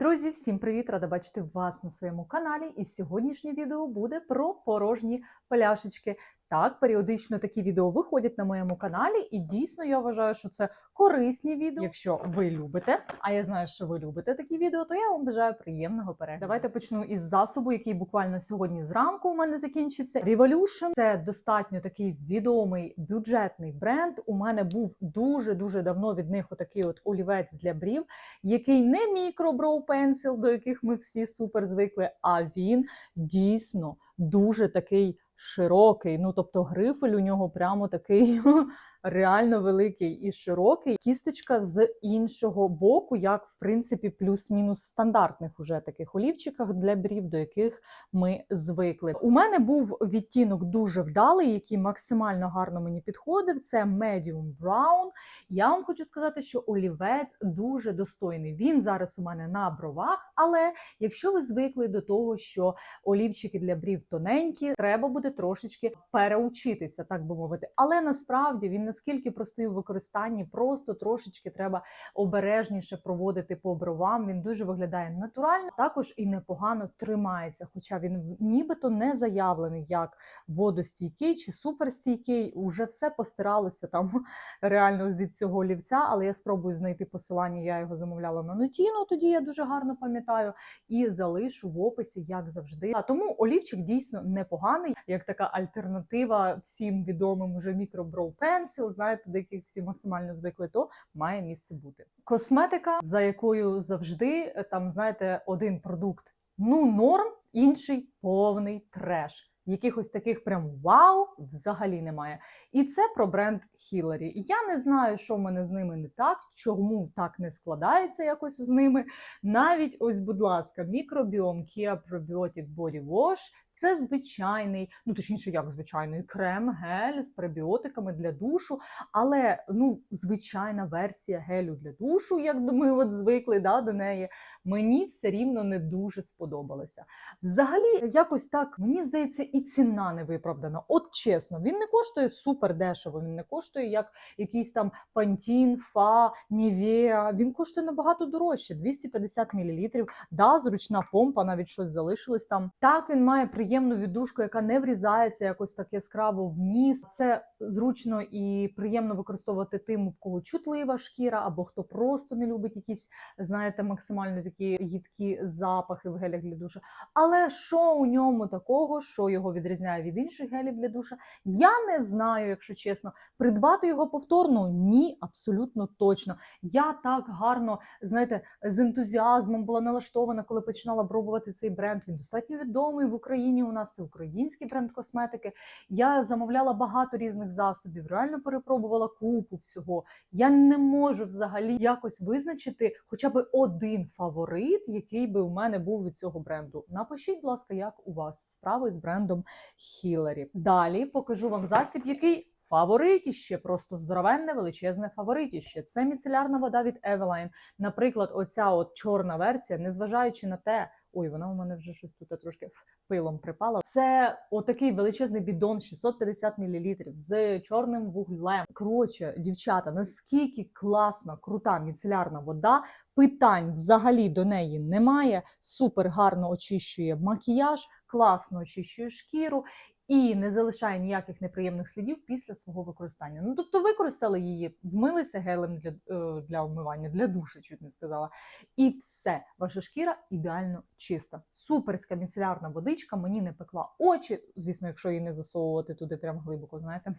Друзі, всім привіт! Рада бачити вас на своєму каналі. І сьогоднішнє відео буде про порожні пляшечки. Так, періодично такі відео виходять на моєму каналі, і дійсно я вважаю, що це корисні відео. Якщо ви любите, а я знаю, що ви любите такі відео, то я вам бажаю приємного перегляду. Давайте почну із засобу, який буквально сьогодні зранку у мене закінчився. Revolution – це достатньо такий відомий бюджетний бренд. У мене був дуже дуже давно від них отакий от олівець для брів, який не мікроброу пенсил, до яких ми всі супер звикли, а він дійсно дуже такий широкий. Ну тобто грифель у нього прямо такий реально великий і широкий. Кісточка з іншого боку, як в принципі, плюс-мінус стандартних уже таких олівчиках для брів, до яких ми звикли. У мене був відтінок дуже вдалий, який максимально гарно мені підходив. Це Medium Brown. Я вам хочу сказати, що олівець дуже достойний. Він зараз у мене на бровах, але якщо ви звикли до того, що олівчики для брів тоненькі, треба буде трошечки переучитися, так би мовити. Але насправді він наскільки простий у використанні, просто трошечки треба обережніше проводити по бровам. Він дуже виглядає натурально, також і непогано тримається. Хоча він нібито не заявлений як водостійкий чи суперстійкий. Уже все постиралося там реально від цього олівця, але я спробую знайти посилання. Я його замовляла на Нотіну, тоді я дуже гарно пам'ятаю, і залишу в описі, як завжди. А тому олівчик дійсно непоганий, як така альтернатива всім відомим уже мікроброу пенсил, знаєте, до яких всі максимально звикли, то має місце бути. Косметика, за якою завжди е, там, знаєте, один продукт ну норм, інший повний треш. Якихось таких прям вау взагалі немає. І це про бренд Hillary. Я не знаю, що в мене з ними не так, чому так не складається якось з ними. Навіть ось, будь ласка, мікробіом Kia Probiotic Body Wash це звичайний, ну точніше, як звичайний крем, гель з пребіотиками для душу, але ну, звичайна версія гелю для душу, як ми от звикли да, до неї, мені все рівно не дуже сподобалося. Взагалі, якось так, мені здається, і ціна не виправдана. От чесно, він не коштує супер дешево, він не коштує як якийсь там Pantene, Fa, Nivea, Він коштує набагато дорожче 250 мл. Да, зручна помпа, навіть щось залишилось там. Так, він має приємну віддушку, яка не врізається якось так яскраво в ніс. Це зручно і приємно використовувати тим, в кого чутлива шкіра, або хто просто не любить якісь, знаєте, максимально такі їдкі запахи в гелях для душа. Але що у ньому такого, що його відрізняє від інших гелів для душа? Я не знаю, якщо чесно. Придбати його повторно? Ні, абсолютно точно. Я так гарно, знаєте, з ентузіазмом була налаштована, коли починала пробувати цей бренд. Він достатньо відомий в Україні. У нас це український бренд косметики. Я замовляла багато різних засобів, реально перепробувала купу всього. Я не можу взагалі якось визначити хоча б один фаворит, який би у мене був від цього бренду. Напишіть, будь ласка, як у вас справи з брендом Hillary. Далі покажу вам засіб, який. Фаворитіще, просто здоровенне, величезне фаворитіще. Це міцелярна вода від Eveline. Наприклад, оця от чорна версія, незважаючи на те, ой, вона у мене вже щось тут трошки пилом припала. Це отакий величезний бідон, 650 мл з чорним вуглем. Коротше, дівчата, наскільки класна, крута міцелярна вода. Питань взагалі до неї немає. Супер гарно очищує макіяж, класно очищує шкіру і не залишає ніяких неприємних слідів після свого використання. Ну тобто, використали її, вмилися гелем для е, для вмивання, для душу, чуть не сказала. І все, ваша шкіра ідеально чиста. Суперська міцелярна водичка, мені не пекла очі. Звісно, якщо її не засовувати туди прям глибоко, знаєте.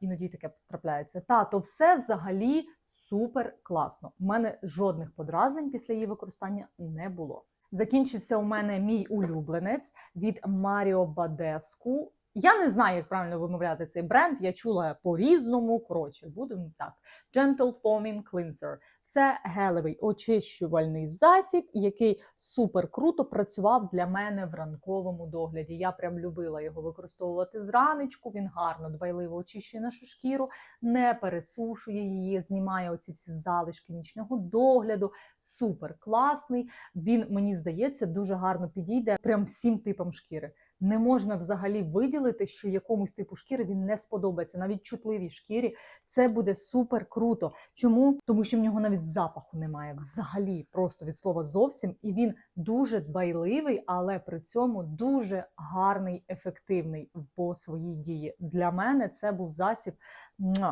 Іноді таке трапляється. Та то все взагалі супер класно. У мене жодних подразнень після її використання не було. Закінчився у мене мій улюбленець від Маріо Бадеску. Я не знаю, як правильно вимовляти цей бренд. Я чула по-різному. Коротше, будемо так. Gentle Foaming Cleanser. Це гелевий очищувальний засіб, який супер круто працював для мене в ранковому догляді. Я прям любила його використовувати зранечку. Він гарно дбайливо очищує нашу шкіру, не пересушує її, знімає оці всі залишки нічного догляду. Супер класний. Він мені здається дуже гарно підійде прям всім типам шкіри не можна взагалі виділити, що якомусь типу шкіри він не сподобається. Навіть чутливій шкірі це буде супер круто. Чому? Тому що в нього навіть запаху немає взагалі, просто від слова зовсім. І він дуже дбайливий, але при цьому дуже гарний, ефективний по своїй дії. Для мене це був засіб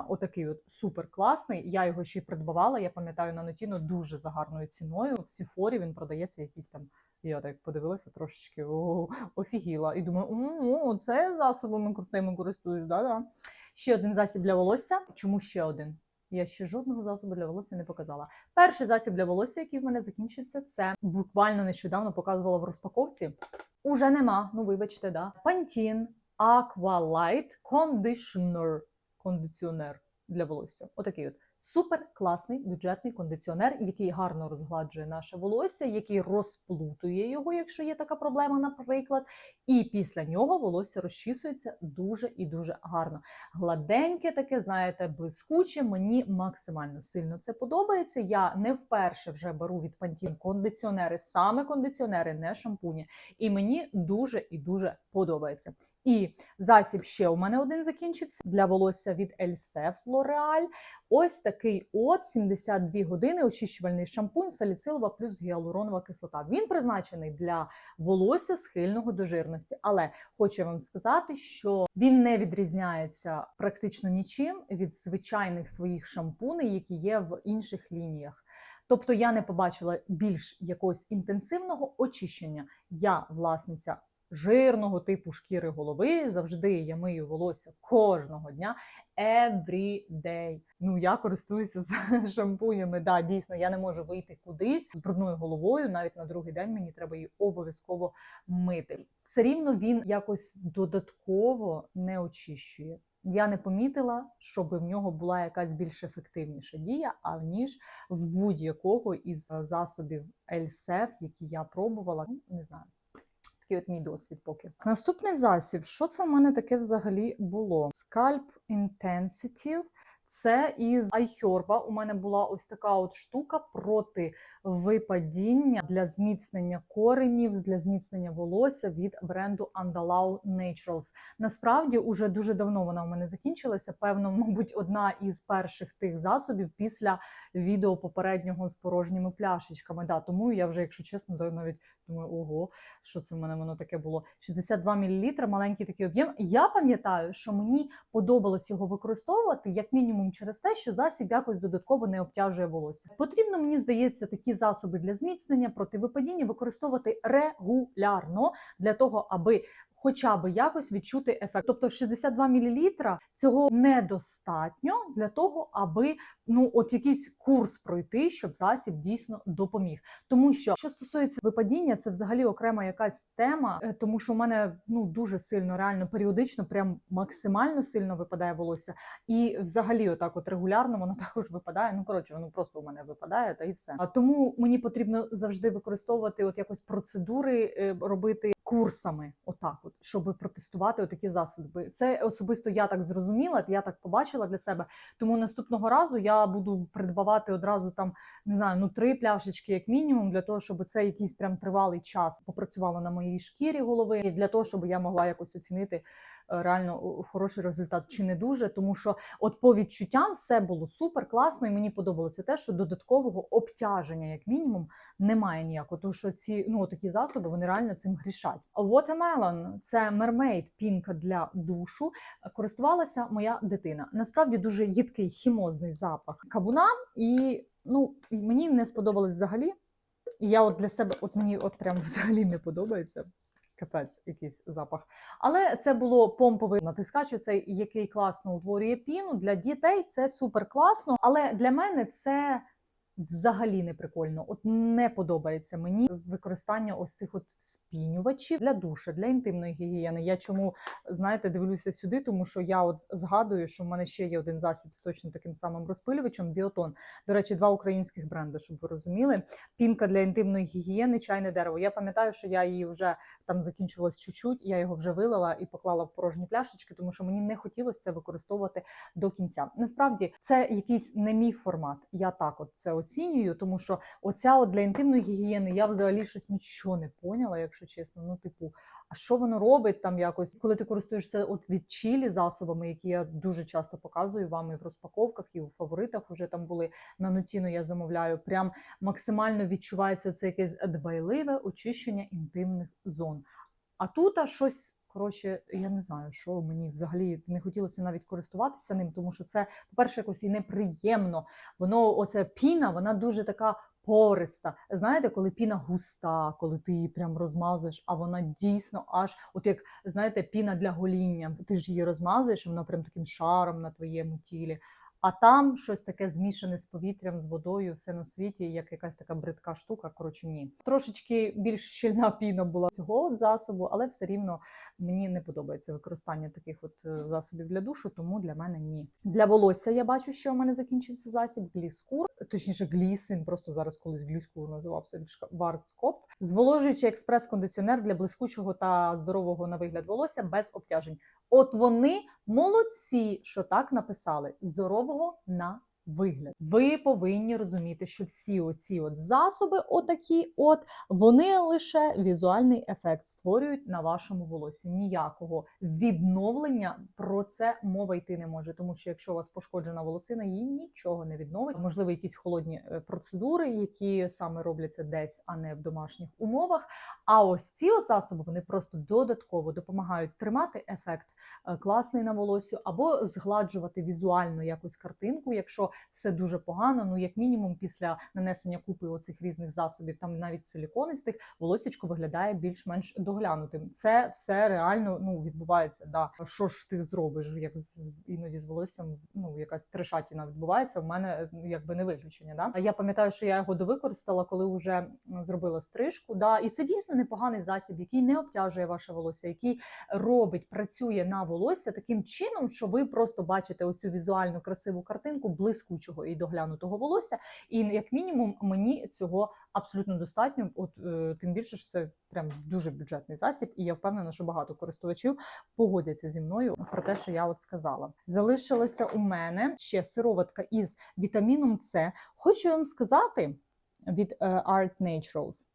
отакий от супер класний. Я його ще й придбавала. Я пам'ятаю на Нотіно дуже за гарною ціною. В Сіфорі він продається якийсь там. Я так подивилася трошечки, офігіла. І думаю, о, це засобами крутими користуюсь. Да-да. Ще один засіб для волосся. Чому ще один? Я ще жодного засобу для волосся не показала. Перший засіб для волосся, який в мене закінчився, це буквально нещодавно показувала в розпаковці. Уже нема. Ну, вибачте, да. Aqua Light Conditioner. Кондиціонер для волосся. Отакий от. Супер класний бюджетний кондиціонер, який гарно розгладжує наше волосся, який розплутує його, якщо є така проблема, наприклад. І після нього волосся розчісується дуже і дуже гарно. Гладеньке, таке, знаєте, блискуче. Мені максимально сильно це подобається. Я не вперше вже беру від Pantene кондиціонери, саме кондиціонери, не шампуні. І мені дуже і дуже подобається. І засіб ще у мене один закінчився для волосся від Else L'Oreal. Ось такий от 72 години очищувальний шампунь, саліцилова плюс гіалуронова кислота. Він призначений для волосся схильного до жирності. Але хочу вам сказати, що він не відрізняється практично нічим від звичайних своїх шампуней, які є в інших лініях. Тобто я не побачила більш якогось інтенсивного очищення. Я власниця жирного типу шкіри голови. Завжди я мию волосся кожного дня. Every day. Ну я користуюся з шампунями. Да, дійсно, я не можу вийти кудись з брудною головою. Навіть на другий день мені треба її обов'язково мити. Все рівно він якось додатково не очищує. Я не помітила, щоб в нього була якась більш ефективніша дія, аніж в будь-якого із е, засобів Ельсеф, які я пробувала. Ну, Не знаю. Такий от мій досвід поки. Наступний засіб. Що це в мене таке взагалі було? Scalp Intensitive. Це із iHerb. У мене була ось така от штука проти випадіння для зміцнення коренів, для зміцнення волосся від бренду Andalau Naturals. Насправді, уже дуже давно вона у мене закінчилася. Певно, мабуть, одна із перших тих засобів після відео попереднього з порожніми пляшечками. Да, тому я вже, якщо чесно, навіть думаю, ого, що це в мене воно таке було. 62 мл, маленький такий об'єм. Я пам'ятаю, що мені подобалось його використовувати як мінімум через те, що засіб якось додатково не обтяжує волосся. Потрібно, мені здається, такі засоби для зміцнення проти випадіння використовувати регулярно для того, аби хоча б якось відчути ефект. Тобто 62 мл цього недостатньо для того, аби ну от якийсь курс пройти, щоб засіб дійсно допоміг. Тому що що стосується випадіння, це взагалі окрема якась тема, е, тому що у мене ну дуже сильно, реально періодично, прям максимально сильно випадає волосся, і взагалі, отак, от регулярно воно також випадає. Ну коротше, воно просто у мене випадає, та і все. А тому мені потрібно завжди використовувати от якось процедури е, робити курсами, отак, от щоб протестувати отакі засоби. Це особисто я так зрозуміла, я так побачила для себе. Тому наступного разу я буду придбавати одразу там не знаю, ну три пляшечки, як мінімум, для того, щоб це якийсь прям тривалий час попрацювало на моїй шкірі голови, і для того, щоб я могла якось оцінити е, реально хороший результат чи не дуже. Тому що, от по відчуттям, все було супер класно, і мені подобалося те, що додаткового обтяження, як мінімум, немає ніякого. Тому що ці ну такі засоби вони реально цим грішать. Watermelon – це мермейд пінка для душу. Користувалася моя дитина. Насправді дуже їдкий хімозний запах кавуна, і ну мені не сподобалось взагалі. І я от для себе, от мені от прям взагалі не подобається. Капець, якийсь запах. Але це було помповий натискач, цей який класно утворює піну. Для дітей це супер класно. Але для мене це взагалі не прикольно. От не подобається мені використання ось цих от спінювачів для душа, для інтимної гігієни. Я чому знаєте, дивлюся сюди, тому що я от згадую, що в мене ще є один засіб з точно таким самим розпилювачем біотон. До речі, два українських бренди, щоб ви розуміли. Пінка для інтимної гігієни, чайне дерево. Я пам'ятаю, що я її вже там закінчилась чуть-чуть, я його вже вилила і поклала в порожні пляшечки, тому що мені не хотілося це використовувати до кінця. Насправді це якийсь не мій формат. Я так, от це оцінюю. тому що оця от для інтимної гігієни я взагалі щось нічого не поняла, якщо чесно. Ну, типу, а що воно робить там якось, коли ти користуєшся от від чілі засобами, які я дуже часто показую вам і в розпаковках, і в фаворитах вже там були на нутіно. Я замовляю. Прям максимально відчувається це якесь дбайливе очищення інтимних зон. А тут а щось. Коротше, я не знаю, що мені взагалі не хотілося навіть користуватися ним, тому що це, по-перше, якось і неприємно. Воно, оця піна, вона дуже така пориста. Знаєте, коли піна густа, коли ти її прям розмазуєш, а вона дійсно аж, от як знаєте, піна для гоління. Ти ж її розмазуєш, вона прям таким шаром на твоєму тілі. А там щось таке змішане з повітрям, з водою, все на світі, як якась така бридка штука. Коротше, ні. Трошечки більш щільна піна була цього засобу, але все рівно мені не подобається використання таких от е, засобів для душу, тому для мене ні. Для волосся я бачу, що у мене закінчився засіб гліскур, точніше, гліс. Він просто зараз колись гліскур називався від Вардскоп. Зволожуючий експрес-кондиціонер для блискучого та здорового на вигляд волосся без обтяжень. От вони молодці, що так написали: здорового на вигляд. Ви повинні розуміти, що всі оці от засоби, отакі, от вони лише візуальний ефект створюють на вашому волосі. Ніякого відновлення про це мова йти не може, тому що якщо у вас пошкоджена волосина, її нічого не відновить. Можливо, якісь холодні е, процедури, які саме робляться десь, а не в домашніх умовах. А ось ці от засоби вони просто додатково допомагають тримати ефект е, класний на волосю або згладжувати візуально якусь картинку, якщо все дуже погано. Ну як мінімум, після нанесення купи оцих різних засобів, там навіть силіконистих, волосічко виглядає більш-менш доглянутим. Це все реально ну відбувається. Да, що ж ти зробиш? Як з іноді з волоссям, ну якась трешатіна відбувається. В мене ну, якби не виключення. Да? Я пам'ятаю, що я його довикористала, коли вже зробила стрижку. Да, і це дійсно непоганий засіб, який не обтяжує ваше волосся, який робить, працює на волосся таким чином, що ви просто бачите ось цю візуальну красиву картинку блискучого і доглянутого волосся. І як мінімум мені цього абсолютно достатньо. От е, тим більше що це прям дуже бюджетний засіб, і я впевнена, що багато користувачів погодяться зі мною про те, що я от сказала. Залишилося у мене ще сироватка із вітаміном С. Хочу вам сказати від е, Art Naturals.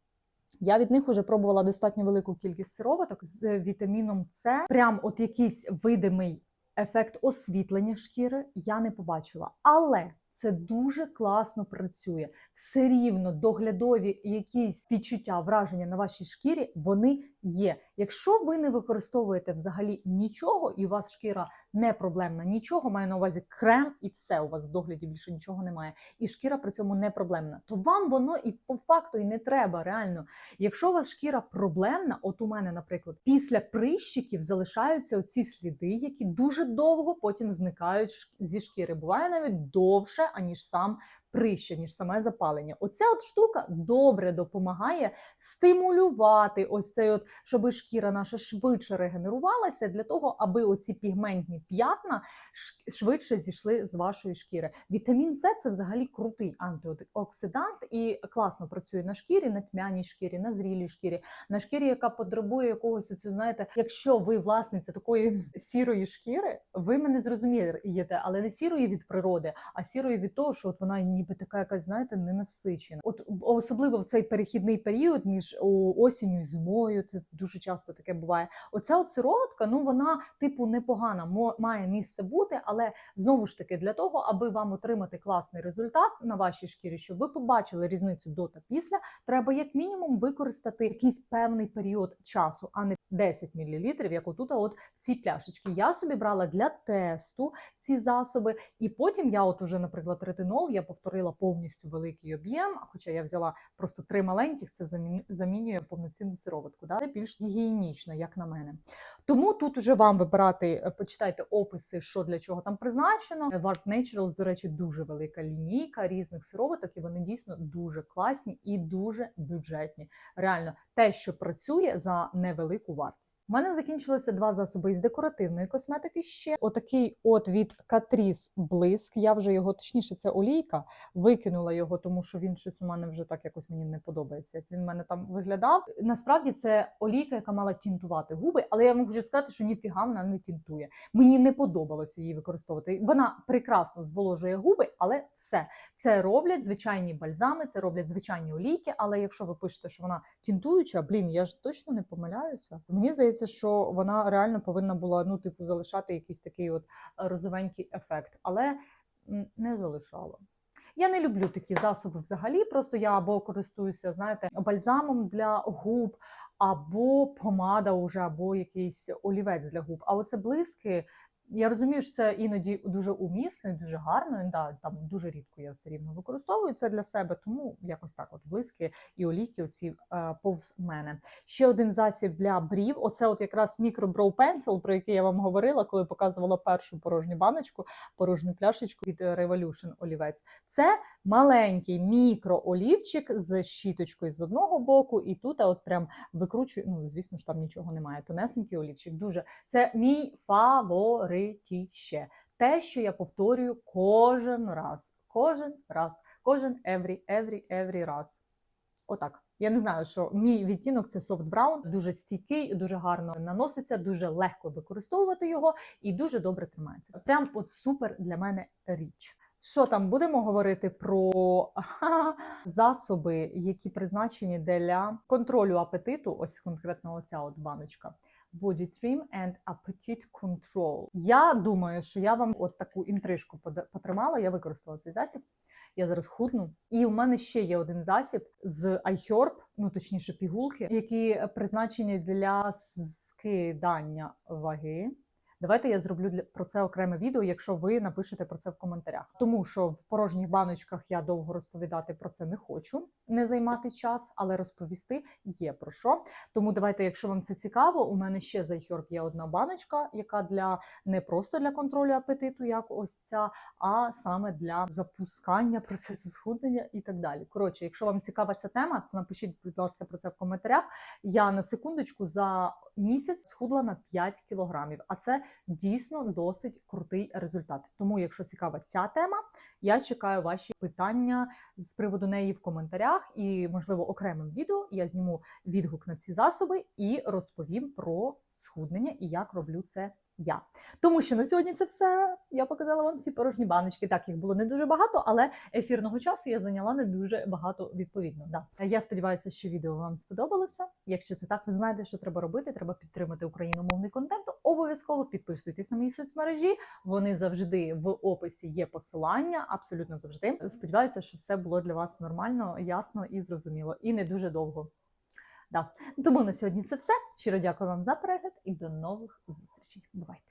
Я від них вже пробувала достатньо велику кількість сироваток з вітаміном С. Прям от якийсь видимий ефект освітлення шкіри я не побачила. Але це дуже класно працює. Все рівно доглядові якісь відчуття, враження на вашій шкірі вони є. Якщо ви не використовуєте взагалі нічого, і у вас шкіра не проблемна, нічого маю на увазі крем, і все у вас в догляді більше нічого немає, і шкіра при цьому не проблемна, то вам воно і по факту і не треба реально. Якщо у вас шкіра проблемна, от у мене, наприклад, після прищиків залишаються оці сліди, які дуже довго потім зникають зі шкіри. Буває навіть довше, аніж сам прища, ніж саме запалення. Оця от штука добре допомагає стимулювати ось цей, от, щоб шкіра наша швидше регенерувалася, для того, аби оці пігментні п'ятна швидше зійшли з вашої шкіри. Вітамін С це взагалі крутий антиоксидант і класно працює на шкірі, на тьмяній шкірі, на зрілій шкірі, на шкірі, яка потребує якогось оцю, знаєте, якщо ви власниця такої сірої шкіри, ви мене зрозумієте, але не сірої від природи, а сірої від того, що от вона ніби така якась, знаєте, ненасичена. От особливо в цей перехідний період між осінню і зимою, це дуже часто таке буває. Оця от сироватка, ну вона типу непогана, має місце бути, але знову ж таки для того, аби вам отримати класний результат на вашій шкірі, щоб ви побачили різницю до та після, треба як мінімум використати якийсь певний період часу, а не 10 мл, як отут, а от в цій пляшечці. Я собі брала для тесту ці засоби, і потім я, от уже, наприклад, ретинол, я повторила повністю великий об'єм. Хоча я взяла просто три маленьких, це замі- замінює повноцінну сироватку. Да? Це більш гігієнічно, як на мене. Тому тут уже вам вибирати, е, почитайте описи, що для чого там призначено. В Art Naturals, до речі, дуже велика лінійка різних сироваток, і вони дійсно дуже класні і дуже бюджетні. Реально, те, що працює за невелику вартість. У мене закінчилося два засоби із декоративної косметики. Ще отакий от від Catrice Блиск. Я вже його, точніше, це олійка. Викинула його, тому що він щось у мене вже так якось мені не подобається. Як він в мене там виглядав. Насправді це олійка, яка мала тінтувати губи, але я хочу сказати, що ніфіга вона не тінтує. Мені не подобалося її використовувати. Вона прекрасно зволожує губи, але все це роблять звичайні бальзами, це роблять звичайні олійки. Але якщо ви пишете, що вона тінтуюча, блін, я ж точно не помиляюся. Мені здається, що вона реально повинна була ну, типу, залишати якийсь такий от розовенький ефект, але не залишала. Я не люблю такі засоби взагалі. Просто я або користуюся, знаєте, бальзамом для губ, або помада уже, або якийсь олівець для губ. А оце блиски. Я розумію, що це іноді дуже умісно і дуже гарно. Да, там дуже рідко я все рівно використовую це для себе, тому якось так, от блиски і олійки оці е, повз мене. Ще один засіб для брів. Оце от якраз мікро Brow Pencil, про який я вам говорила, коли показувала першу порожню баночку, порожню пляшечку від Revolution олівець. Це маленький мікроолівчик з щіточкою з одного боку, і тут от прям викручую. Ну, звісно ж, там нічого немає. Тонесенький олівчик. Дуже це мій фаворитіще. Те, що я повторюю кожен раз. Кожен раз, кожен every, every, every раз. Отак. Я не знаю, що мій відтінок це софт браун, дуже стійкий, дуже гарно наноситься, дуже легко використовувати його і дуже добре тримається. Прям от супер для мене річ. Що там будемо говорити про засоби, які призначені для контролю апетиту? Ось конкретно оця от баночка. Body Trim and Appetite Control. Я думаю, що я вам от таку інтрижку потримала. Я використала цей засіб. Я зараз худну. І у мене ще є один засіб з iHerb, ну точніше пігулки, які призначені для скидання ваги. Давайте я зроблю для про це окреме відео, якщо ви напишете про це в коментарях. Тому що в порожніх баночках я довго розповідати про це не хочу, не займати час, але розповісти є про що. Тому давайте, якщо вам це цікаво, у мене ще за iHerb є одна баночка, яка для не просто для контролю апетиту, як ось ця, а саме для запускання процесу схуднення і так далі. Коротше, якщо вам цікава ця тема, то напишіть, будь ласка, про це в коментарях. Я на секундочку за місяць схудла на 5 кілограмів, а це дійсно досить крутий результат. Тому, якщо цікава ця тема, я чекаю ваші питання з приводу неї в коментарях, і, можливо, окремим відео я зніму відгук на ці засоби і розповім про схуднення і як роблю це я. Тому що на сьогодні це все. Я показала вам всі порожні баночки. Так, їх було не дуже багато, але ефірного часу я зайняла не дуже багато відповідно. Да. Я сподіваюся, що відео вам сподобалося. Якщо це так, ви знаєте, що треба робити. Треба підтримати україномовний контент. Обов'язково підписуйтесь на мої соцмережі. Вони завжди в описі є посилання, абсолютно завжди. Сподіваюся, що все було для вас нормально, ясно і зрозуміло, і не дуже довго. Да. Тому на сьогодні це все. Щиро дякую вам за перегляд і до нових зустрічей. Бувайте!